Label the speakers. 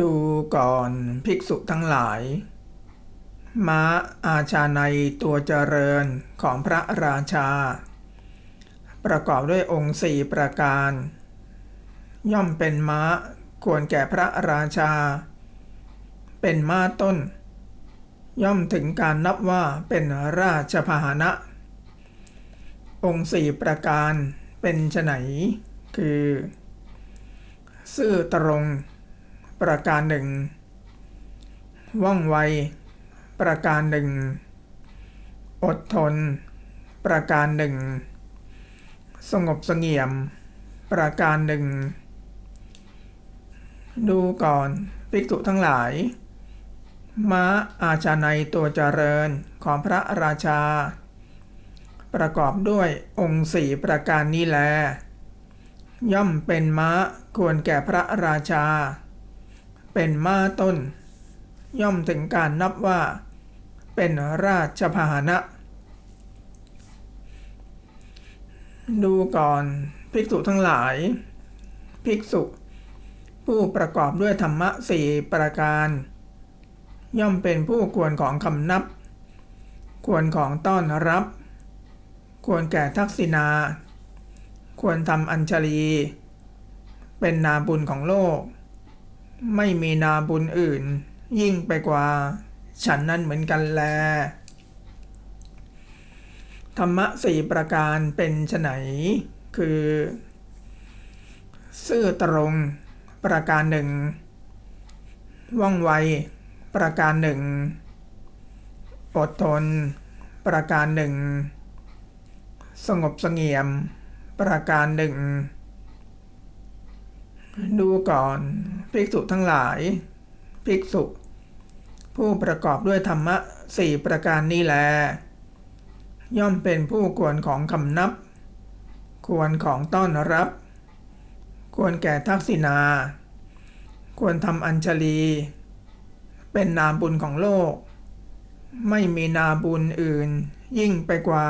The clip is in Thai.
Speaker 1: ดูก่อนภิกษุทั้งหลาย ม้าอาชาในตัวเจริญของพระราชา ประกอบด้วยองค์สี่ประการ ย่อมเป็นม้าควรแก่พระราชา เป็นม้าต้น ย่อมถึงการนับว่าเป็นราชพาหนะ องค์สี่ประการเป็นไฉนคือ ซื่อตรง ประการหนึ่ง ว่องไว ประการหนึ่ง อดทน ประการหนึ่ง สงบเสงี่ยม ประการหนึ่ง ดูก่อนภิกษุทั้งหลายม้าอาชาในตัวเจริญของพระราชา ประกอบด้วยองค์สี่ประการนี้แล ย่อมเป็นม้าควรแก่พระราชา เป็นม้าต้น ย่อมถึงการนับว่า เป็นราชพาหนะ ดูก่อนภิกษุทั้งหลาย ภิกษุ ผู้ประกอบด้วยธรรมะสี่ประการ ย่อมเป็นผู้ควรของคำนับ ควรของต้อนรับ ควรแก่ทักษิณาควรทำอัญชลี เป็นนาบุญของโลก ไม่มีนาบุญอื่น ยิ่งไปกว่า ฉันนั้นเหมือนกันแล ธรรมะสี่ประการเป็นไนคือ ซื่อตรง ประการหนึ่ง ว่องไว ประการหนึ่ง อดทน ประการหนึ่ง สงบสงี่ยม ประการหนึ่ง ดูก่อน ภิกษุทั้งหลาย ภิกษุ ผู้ประกอบด้วยธรรมะสี่ประการนี้แล ย่อมเป็นผู้ควรของคำนับ ควรของต้อนรับ ควรแก่ทักษิณา ควรทำอัญชลี เป็นนามบุญของโลก ไม่มีนาบุญอื่นยิ่งไปกว่า